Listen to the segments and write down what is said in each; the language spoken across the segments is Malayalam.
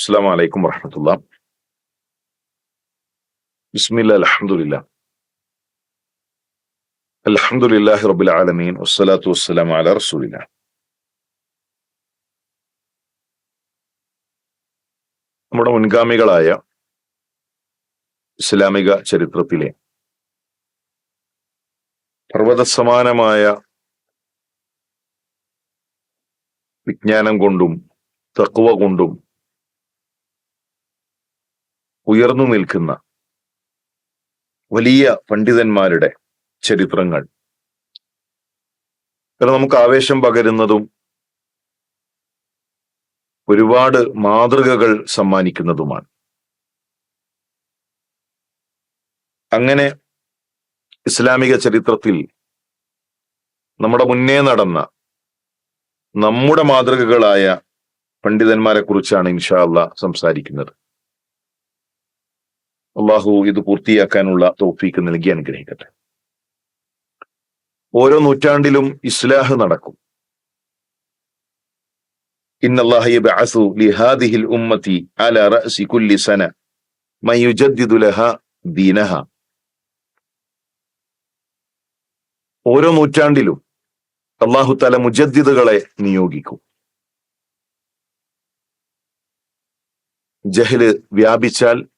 അസ്സാം വലൈക്കും വറഹമത്തുള്ള. ബിസ്മില്ല അലഹമുല്ല അലഹമുല്ലാഹി റബുൽ ആലമീൻ. വസ്സലാത്തു വസ്സലാം അല റസൂലില്ല. നമ്മുടെ മുൻഗാമികളായ ഇസ്ലാമിക ചരിത്രത്തിലെ പർവതസമാനമായ വിജ്ഞാനം കൊണ്ടും തക്കുവ കൊണ്ടും ഉയർന്നു നിൽക്കുന്ന വലിയ പണ്ഡിതന്മാരുടെ ചരിത്രങ്ങൾ. കാരണം നമുക്ക് ആവേശം പകരുന്നതും ഒരുപാട് മാതൃകകൾ സമ്മാനിക്കുന്നതുമാണ്. അങ്ങനെ ഇസ്ലാമിക ചരിത്രത്തിൽ നമ്മുടെ മുന്നേ നടന്ന നമ്മുടെ മാതൃകകളായ പണ്ഡിതന്മാരെ കുറിച്ചാണ് ഇൻഷാല്ല സംസാരിക്കുന്നത്. അള്ളാഹു ഇത് പൂർത്തിയാക്കാനുള്ള തോഫീക്ക് നൽകി അനുഗ്രഹിക്കട്ടെ. ഓരോ നൂറ്റാണ്ടിലും ഇസ്ലാഹ് നടക്കും. ഓരോ നൂറ്റാണ്ടിലും അള്ളാഹു തല മുജദ്ദിദുകളെ നിയോഗിക്കും. ജഹൽ വ്യാപിച്ചാൽ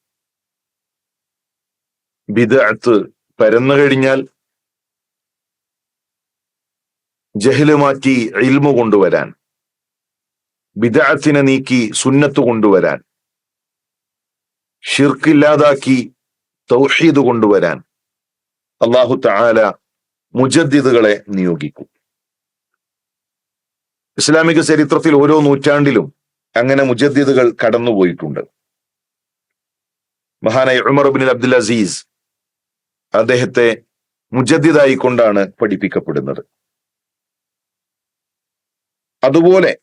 ബിദഅത്ത് പരന്നു കഴിഞ്ഞാൽ ജഹൽ മാറ്റി ഇൽമു കൊണ്ടുവരാൻ ബിദഅത്തിനെ നീക്കി സുന്നത്ത് കൊണ്ടുവരാൻ ഷിർക്കില്ലാതാക്കി തൗഹീദ് കൊണ്ടുവരാൻ അള്ളാഹു തആല മുജദ്ദിദുകളെ നിയോഗിക്കും. ഇസ്ലാമിക ചരിത്രത്തിൽ ഓരോ നൂറ്റാണ്ടിലും അങ്ങനെ മുജദ്ദിദുകൾ കടന്നുപോയിട്ടുണ്ട്. മഹാനായ ഉമർ ബിൻ അബ്ദുൽ അസീസ് അദ്ദേഹത്തെ മുജദ്ദിദായി കൊണ്ടാണ് പഠിപ്പിക്കപ്പെടുന്നത്. അതുപോലെ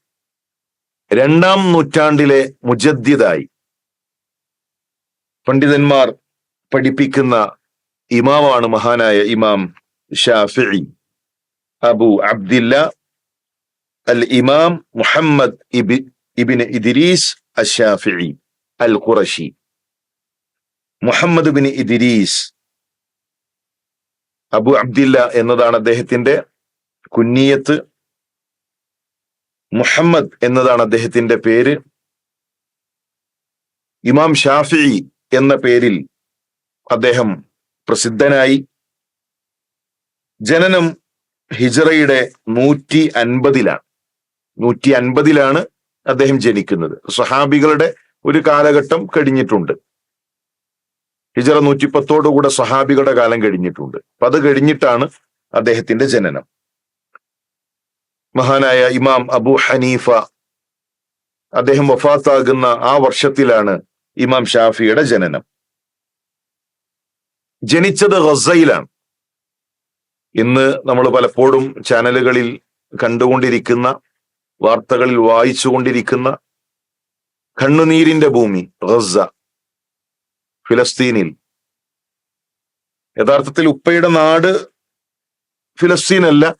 രണ്ടാം നൂറ്റാണ്ടിലെ മുജദ്ദിദായി പണ്ഡിതന്മാർ പഠിപ്പിക്കുന്ന ഇമാമാണ് മഹാനായ ഇമാം ഷാഫി അബു അബ്ദില്ല അൽ ഇമാം മുഹമ്മദ് ഇബി ibn Idris ash Shafi al Qurashi. Muhammad bin Idris Abu Abdillah എന്നതാണ് അദ്ദേഹത്തിന്റെ കുന്നിയത്ത് മുഹമ്മദ് എന്നതാണ് അദ്ദേഹത്തിന്റെ പേര്. ഇമാം ഷാഫി എന്ന പേരിൽ അദ്ദേഹം പ്രസിദ്ധനായി. ജനനം ഹിജറയുടെ നൂറ്റി അൻപതിലാണ് നൂറ്റി അൻപതിലാണ് അദ്ദേഹം ജനിക്കുന്നത്. സ്വഹാബികളുടെ ഒരു കാലഘട്ടം കഴിഞ്ഞിട്ടുണ്ട്. ഹിജറ നൂറ്റിപ്പത്തോടുകൂടെ സഹാബികളുടെ കാലം കഴിഞ്ഞിട്ടുണ്ട്. അപ്പൊ അത് കഴിഞ്ഞിട്ടാണ് അദ്ദേഹത്തിന്റെ ജനനം. മഹാനായ ഇമാം അബു ഹനീഫ അദ്ദേഹം വഫാത്താകുന്ന ആ വർഷത്തിലാണ് ഇമാം ഷാഫിയുടെ ജനനം. ജനിച്ചത് ഗസയിലാണ് ഇന്ന് നമ്മൾ പലപ്പോഴും ചാനലുകളിൽ കണ്ടുകൊണ്ടിരിക്കുന്ന വാർത്തകളിൽ വായിച്ചുകൊണ്ടിരിക്കുന്ന കണ്ണുനീരിന്റെ ഭൂമി ഗസ ഫിലസ്തീനിൽ. യഥാർത്ഥത്തിൽ ഉപ്പയുടെ നാട് ഫിലസ്തീനല്ല.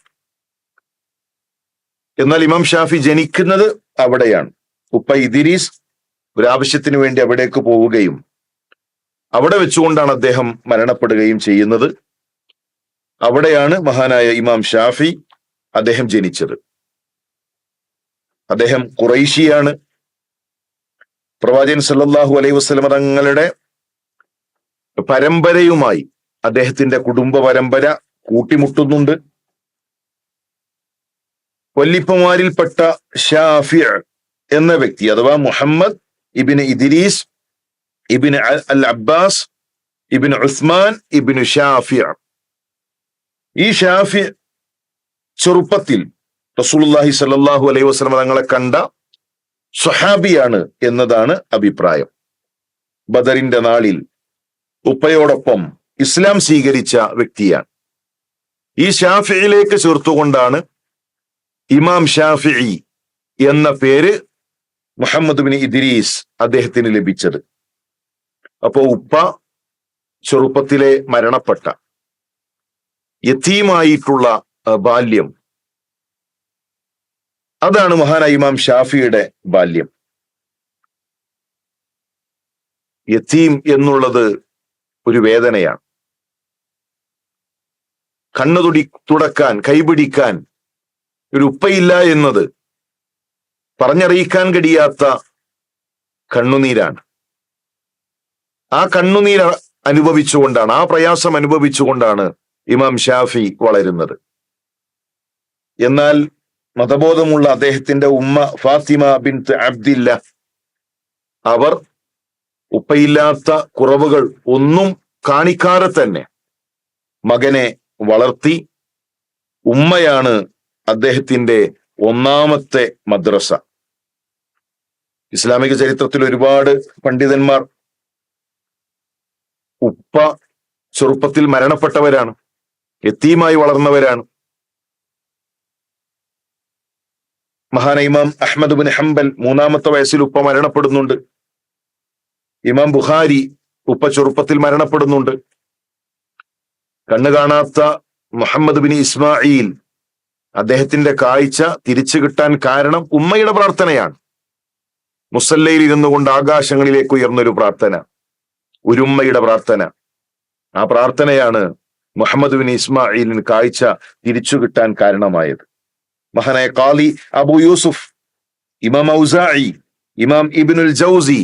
എന്നാൽ ഇമാം ഷാഫി ജനിക്കുന്നത് അവിടെയാണ്. ഉപ്പ ഇദിരീസ് ഒരാവശ്യത്തിന് വേണ്ടി അവിടേക്ക് പോവുകയും അവിടെ വെച്ചുകൊണ്ടാണ് അദ്ദേഹം മരണപ്പെടുകയും ചെയ്യുന്നത്. അവിടെയാണ് മഹാനായ ഇമാം ഷാഫി അദ്ദേഹം ജനിച്ചത്. അദ്ദേഹം കുറൈശിയാണ് പ്രവാചകൻ സല്ലാഹു അലൈഹി വസല്ലമ തങ്ങളുടെ പരമ്പരയുമായി അദ്ദേഹത്തിന്റെ കുടുംബ പരമ്പര കൂട്ടിമുട്ടുന്നുണ്ട്. വല്ലിപ്പമാരിൽപ്പെട്ട ഷാഫി എന്ന വ്യക്തി അഥവാ Muhammad ibn Idris ibn al Abbas ibn Usman ibn Shafi ഈ ഷാഫി ചെറുപ്പത്തിൽ റസൂൽഹി സല്ലാഹു അലൈഹി വസല്ലം തങ്ങളെ കണ്ട സ്വഹാബിയാണ് എന്നതാണ് അഭിപ്രായം. ബദറിന്റെ നാളിൽ ഉപ്പയോടൊപ്പം ഇസ്ലാം സ്വീകരിച്ച വ്യക്തിയാണ്. ഈ ഷാഫിയിലേക്ക് ചേർത്തുകൊണ്ടാണ് ഇമാം ഷാഫി എന്ന പേര് മുഹമ്മദ് ബിൻ ഇദ്രീസ് അദ്ദേഹത്തിന് ലഭിച്ചത്. അപ്പോ ഉപ്പ ചെറുപ്പത്തിലെ മരണപ്പെട്ട യത്തീമായിട്ടുള്ള ബാല്യം. അതാണ് മഹാനായ ഇമാം ഷാഫിയുടെ ബാല്യം. യത്തീം എന്നുള്ളത് ഒരു വേദനയാണ്. കണ്ണു തുടി തുടക്കാൻ കൈപിടിക്കാൻ ഒരു ഉപ്പയില്ല എന്നത് പറഞ്ഞറിയിക്കാൻ കഴിയാത്ത കണ്ണുനീരാണ്. ആ കണ്ണുനീർ അനുഭവിച്ചുകൊണ്ടാണ് ആ പ്രയാസം അനുഭവിച്ചുകൊണ്ടാണ് ഇമാം ഷാഫി വളരുന്നത്. എന്നാൽ മതബോധമുള്ള അദ്ദേഹത്തിന്റെ ഉമ്മ ഫാത്തിമ ബിൻ അബ്ദില്ല അവർ ഉപ്പയില്ലാത്ത കുറവുകൾ ഒന്നും കാണിക്കാതെ തന്നെ മകനെ വളർത്തി ഉമ്മയാണ് അദ്ദേഹത്തിന്റെ ഒന്നാമത്തെ മദ്രസ. ഇസ്ലാമിക ചരിത്രത്തിൽ ഒരുപാട് പണ്ഡിതന്മാർ ഉപ്പ ചെറുപ്പത്തിൽ മരണപ്പെട്ടവരാണ് എത്തിയുമായി വളർന്നവരാണ്. മഹാനൈമാം അഹമ്മദ് ബിൻ ഹംബൽ മൂന്നാമത്തെ വയസ്സിൽ ഉപ്പ മരണപ്പെടുന്നുണ്ട്. ഇമാം ബുഖാരി ഉപ്പ ചെറുപ്പത്തിൽ മരണപ്പെടുന്നുണ്ട്. കണ്ണു കാണാത്ത മുഹമ്മദ് ബിൻ ഇസ്മായിൽ അദ്ദേഹത്തിന്റെ കാഴ്ച തിരിച്ചു കിട്ടാൻ കാരണം ഉമ്മയുടെ പ്രാർത്ഥനയാണ്. മുസല്ലയിൽ ഇരുന്നു കൊണ്ട് ആകാശങ്ങളിലേക്ക് ഉയർന്നൊരു പ്രാർത്ഥന ഒരു ഉമ്മയുടെ പ്രാർത്ഥന. ആ പ്രാർത്ഥനയാണ് മുഹമ്മദ് ബിൻ ഇസ്മായിലിന് കാഴ്ച തിരിച്ചു കിട്ടാൻ കാരണമായത്. മഹാനായ കാലി അബു യൂസുഫ് ഇമാം ഔസായി ഇമാം ഇബിനുൽ ജൗസി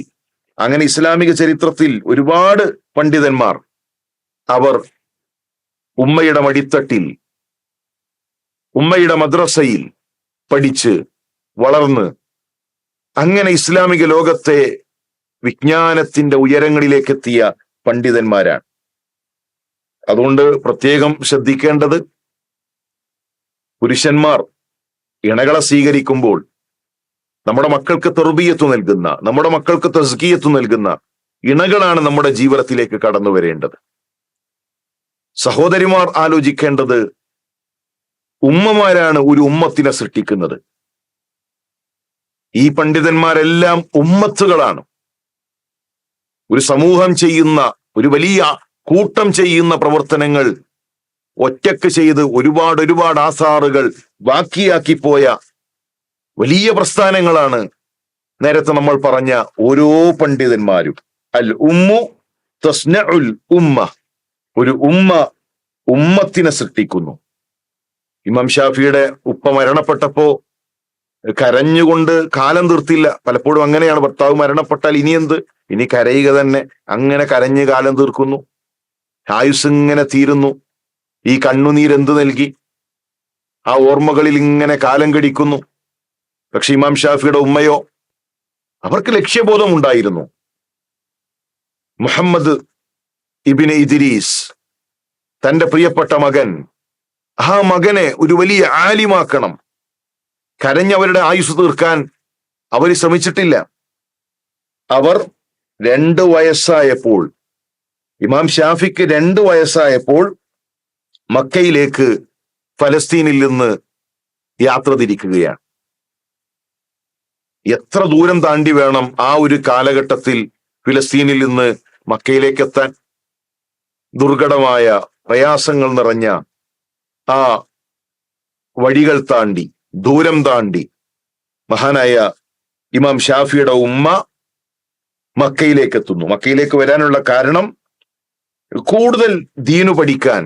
അങ്ങനെ ഇസ്ലാമിക ചരിത്രത്തിൽ ഒരുപാട് പണ്ഡിതന്മാർ അവർ ഉമ്മയുടെ മടിത്തട്ടിൽ ഉമ്മയുടെ മദ്രസയിൽ പഠിച്ച് വളർന്ന് അങ്ങനെ ഇസ്ലാമിക ലോകത്തെ വിജ്ഞാനത്തിന്റെ ഉയരങ്ങളിലേക്ക് എത്തിയ പണ്ഡിതന്മാരാണ്. അതുകൊണ്ട് പ്രത്യേകം ശ്രദ്ധിക്കേണ്ടത് പുരുഷന്മാർ ഇണകളെ സ്വീകരിക്കുമ്പോൾ നമ്മുടെ മക്കൾക്ക് തെറുബിയത്ത് നൽകുന്ന നമ്മുടെ മക്കൾക്ക് തസ്കീയത്ത് നൽകുന്ന ഇണകളാണ് നമ്മുടെ ജീവിതത്തിലേക്ക് കടന്നു വരേണ്ടത്. സഹോദരിമാർ ആലോചിക്കേണ്ടത് ഉമ്മമാരാണ് ഒരു ഉമ്മത്തിനെ സൃഷ്ടിക്കുന്നത്. ഈ പണ്ഡിതന്മാരെല്ലാം ഉമ്മത്തുകളാണ്. ഒരു സമൂഹം ചെയ്യുന്ന ഒരു വലിയ കൂട്ടം ചെയ്യുന്ന പ്രവർത്തനങ്ങൾ ഒറ്റയ്ക്ക് ചെയ്ത് ഒരുപാട് ഒരുപാട് ആസാറുകൾ ബാക്കിയാക്കി പോയ വലിയ പ്രസ്ഥാനങ്ങളാണ്. നേരത്തെ നമ്മൾ പറഞ്ഞ ഓരോ പണ്ഡിതന്മാരും. അൽ ഉമ്മു തസ്ന ഉൽ ഉമ്മ. ഒരു ഉമ്മ ഉമ്മത്തിനെ സൃഷ്ടിക്കുന്നു. ഇമാം ഷാഫിയുടെ ഉപ്പ മരണപ്പെട്ടപ്പോ കരഞ്ഞുകൊണ്ട് കാലം തീർത്തില്ല. പലപ്പോഴും അങ്ങനെയാണ് ഭർത്താവ് മരണപ്പെട്ടാൽ ഇനി എന്ത്? ഇനി കരയുക തന്നെ. അങ്ങനെ കരഞ്ഞ് കാലം തീർക്കുന്നു. ആയുസ് ഇങ്ങനെ തീരുന്നു. ഈ കണ്ണുനീരെന്ത് നൽകി? ആ ഓർമ്മകളിൽ ഇങ്ങനെ കാലം കടിക്കുന്നു. പക്ഷെ ഇമാം ഷാഫിയുടെ ഉമ്മയോ അവർക്ക് ലക്ഷ്യബോധം ഉണ്ടായിരുന്നു. മുഹമ്മദ് ഇബിന് ഇദിരീസ് തന്റെ പ്രിയപ്പെട്ട മകൻ ആ മകനെ ഒരു വലിയ ആലിമാക്കണം. കരഞ്ഞവരുടെ ആയുസ് തീർക്കാൻ അവർ ശ്രമിച്ചിട്ടില്ല. അവർ രണ്ട് വയസ്സായപ്പോൾ ഇമാം ഷാഫിക്ക് രണ്ട് വയസ്സായപ്പോൾ മക്കയിലേക്ക് ഫലസ്തീനിൽ നിന്ന് യാത്ര തിരിക്കുകയാണ്. എത്ര ദൂരം താണ്ടി വേണം ആ ഒരു കാലഘട്ടത്തിൽ ഫിലസ്തീനിൽ നിന്ന് മക്കയിലേക്ക് എത്താൻ ദുർഘടമായ പ്രയാസങ്ങൾ നിറഞ്ഞ ആ വഴികൾ താണ്ടി ദൂരം താണ്ടി മഹാനായ ഇമാം ഷാഫിയുടെ ഉമ്മ മക്കയിലേക്ക് എത്തുന്നു മക്കയിലേക്ക് വരാനുള്ള കാരണം കൂടുതൽ ദീനു പഠിക്കാൻ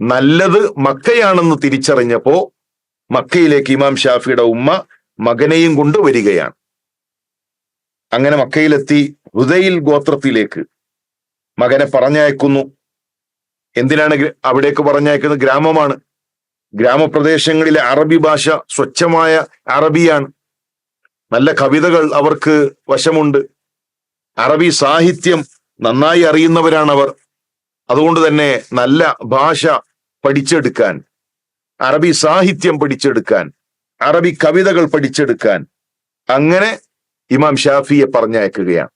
നല്ലത് മക്കയാണെന്ന് തിരിച്ചറിഞ്ഞപ്പോ മക്കയിലേക്ക് ഇമാം ഷാഫിയുടെ ഉമ്മ മകനെയും കൊണ്ടുവരികയാണ് അങ്ങനെ മക്കയിലെത്തി ഹുദയിൽ ഗോത്രത്തിലേക്ക് മകനെ പറഞ്ഞയക്കുന്നു. എന്തിനാണ് അവിടേക്ക് പറഞ്ഞയക്കുന്നത് ഗ്രാമമാണ്. ഗ്രാമപ്രദേശങ്ങളിലെ അറബി ഭാഷ സ്വച്ഛമായ അറബിയാണ്. നല്ല കവിതകൾ അവർക്ക് വശമുണ്ട്. അറബി സാഹിത്യം നന്നായി അറിയുന്നവരാണവർ. അതുകൊണ്ട് തന്നെ നല്ല ഭാഷ പഠിച്ചെടുക്കാൻ അറബി സാഹിത്യം പഠിച്ചെടുക്കാൻ അറബി കവിതകൾ പഠിച്ചെടുക്കാൻ അങ്ങനെ ഇമാം ഷാഫിയെ പറഞ്ഞയക്കുകയാണ്.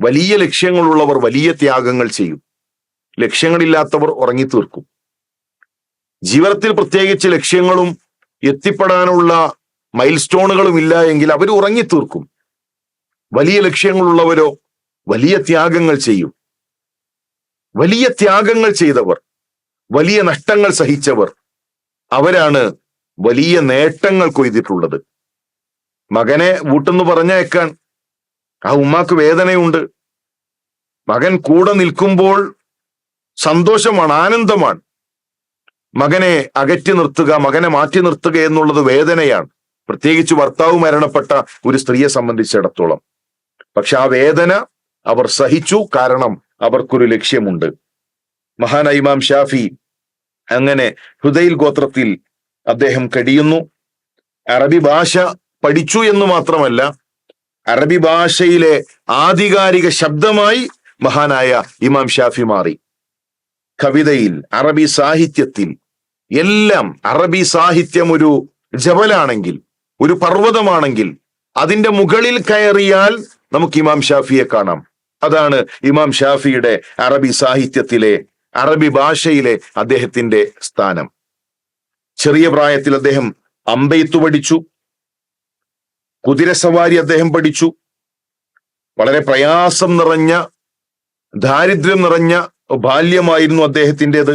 വലിയ ലക്ഷ്യങ്ങളുള്ളവർ വലിയ ത്യാഗങ്ങൾ ചെയ്യും. ലക്ഷ്യങ്ങളില്ലാത്തവർ ഉറങ്ങിത്തീർക്കും. ജീവിതത്തിൽ പ്രത്യേകിച്ച് ലക്ഷ്യങ്ങളും എത്തിപ്പെടാനുള്ള മൈൽ സ്റ്റോണുകളും ഇല്ല എങ്കിൽ അവർ ഉറങ്ങിത്തീർക്കും. വലിയ ലക്ഷ്യങ്ങളുള്ളവരോ വലിയ ത്യാഗങ്ങൾ ചെയ്യും. വലിയ ത്യാഗങ്ങൾ ചെയ്തവർ വലിയ നഷ്ടങ്ങൾ സഹിച്ചവർ അവരാണ് വലിയ നേട്ടങ്ങൾ കൊയ്തിട്ടുള്ളത്. മകനെ വീട്ടെന്ന് പറഞ്ഞയക്കാൻ ആ ഉമ്മാക്ക് വേദനയുണ്ട്. മകൻ കൂടെ നിൽക്കുമ്പോൾ സന്തോഷമാണ് ആനന്ദമാണ്. മകനെ അകറ്റി നിർത്തുക മകനെ മാറ്റി നിർത്തുക എന്നുള്ളത് വേദനയാണ്. പ്രത്യേകിച്ച് ഭർത്താവ് മരണപ്പെട്ട ഒരു സ്ത്രീയെ സംബന്ധിച്ചിടത്തോളം. പക്ഷെ ആ വേദന അവർ സഹിച്ചു കാരണം അവർക്കൊരു ലക്ഷ്യമുണ്ട്. മഹാന ഇമാം ഷാഫി അങ്ങനെ ഹൃദയിൽ ഗോത്രത്തിൽ അദ്ദേഹം കഴിയുന്നു. അറബി ഭാഷ പഠിച്ചു എന്ന് മാത്രമല്ല അറബി ഭാഷയിലെ ആധികാരിക ശബ്ദമായി മഹാനായ ഇമാം ഷാഫി മാറി. കവിതയിൽ അറബി സാഹിത്യത്തിൽ എല്ലാം അറബി സാഹിത്യം ഒരു ജബലാണെങ്കിൽ ഒരു പർവതമാണെങ്കിൽ അതിന്റെ മുകളിൽ കയറിയാൽ നമുക്ക് ഇമാം ഷാഫിയെ കാണാം. അതാണ് ഇമാം ഷാഫിയുടെ അറബി സാഹിത്യത്തിലെ അറബി ഭാഷയിലെ അദ്ദേഹത്തിന്റെ സ്ഥാനം. ചെറിയ പ്രായത്തിൽ അദ്ദേഹം അമ്പെയ്ത്തു പഠിച്ചു. കുതിരസവാരി അദ്ദേഹം പഠിച്ചു. വളരെ പ്രയാസം നിറഞ്ഞ ദാരിദ്ര്യം നിറഞ്ഞ ബാല്യമായിരുന്നു അദ്ദേഹത്തിന്റെത്.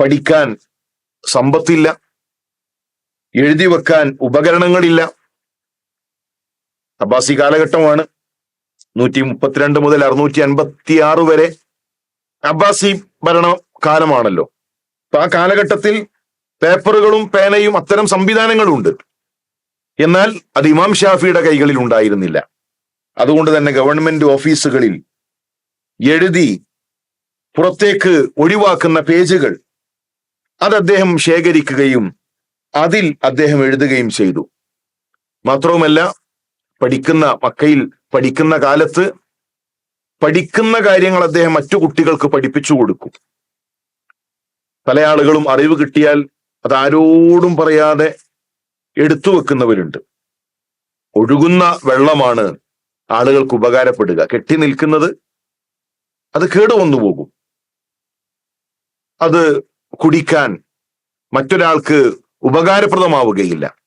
പഠിക്കാൻ സമ്പത്തില്ല. എഴുതി വെക്കാൻ ഉപകരണങ്ങളില്ല. അബ്ബാസി കാലഘട്ടമാണ്. നൂറ്റി മുപ്പത്തിരണ്ട് മുതൽ അറുന്നൂറ്റി അൻപത്തി ആറ് വരെ അബ്ബാസി ഭരണ കാലമാണല്ലോ അപ്പൊ ആ കാലഘട്ടത്തിൽ പേപ്പറുകളും പേനയും അത്തരം സംവിധാനങ്ങളും ഉണ്ട് എന്നാൽ അത് ഇമാം ഷാഫിയുടെ കൈകളിൽ ഉണ്ടായിരുന്നില്ല. അതുകൊണ്ട് തന്നെ ഗവൺമെന്റ് ഓഫീസുകളിൽ എഴുതി പുറത്തേക്ക് ഒഴിവാക്കുന്ന പേജുകൾ അത് അദ്ദേഹം ശേഖരിക്കുകയും അതിൽ അദ്ദേഹം എഴുതുകയും ചെയ്തു. മാത്രവുമല്ല പഠിക്കുന്ന മക്കയിൽ പഠിക്കുന്ന കാലത്ത് പഠിക്കുന്ന കാര്യങ്ങൾ അദ്ദേഹം മറ്റു കുട്ടികൾക്ക് പഠിപ്പിച്ചു കൊടുക്കും. പല ആളുകളും അറിവ് കിട്ടിയാൽ അത് ആരോടും പറയാതെ എടുത്തു വെക്കുന്നവരുണ്ട്. ഒഴുകുന്ന വെള്ളമാണ് ആളുകൾക്ക് ഉപകാരപ്പെടുക. കെട്ടി നിൽക്കുന്നത് അത് കേടുവന്നു പോകും. അത് കുടിക്കാൻ മറ്റൊരാൾക്ക് ഉപകാരപ്രദമാവുകയില്ല.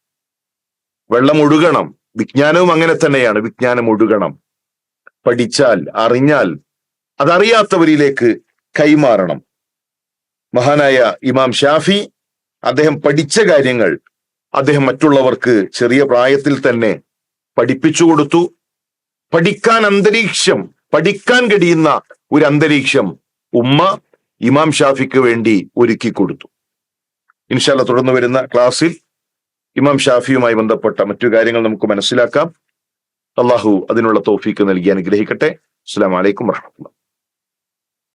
വെള്ളം ഒഴുകണം. വിജ്ഞാനവും അങ്ങനെ തന്നെയാണ്. വിജ്ഞാനം ഒഴുകണം. പഠിച്ചാൽ അറിഞ്ഞാൽ അതറിയാത്തവരിലേക്ക് കൈമാറണം. മഹാനായ ഇമാം ഷാഫി അദ്ദേഹം പഠിച്ച കാര്യങ്ങൾ അദ്ദേഹം മറ്റുള്ളവർക്ക് ചെറിയ പ്രായത്തിൽ തന്നെ പഠിപ്പിച്ചു കൊടുത്തു. പഠിക്കാൻ അന്തരീക്ഷം പഠിക്കാൻ കഴിയുന്ന ഒരു അന്തരീക്ഷം ഉമ്മ ഇമാം ഷാഫിക്ക് വേണ്ടി ഒരുക്കി കൊടുത്തു. ഇൻഷാല്ല തുടർന്ന് വരുന്ന ക്ലാസ്സിൽ ഇമാം ഷാഫിയുമായി ബന്ധപ്പെട്ട മറ്റു കാര്യങ്ങൾ നമുക്ക് മനസ്സിലാക്കാം. അള്ളാഹു അതിനുള്ള തോഫീക്ക് നൽകി അനുഗ്രഹിക്കട്ടെ. അസ്സാം വലൈക്കും വർഹമത്തുള്ള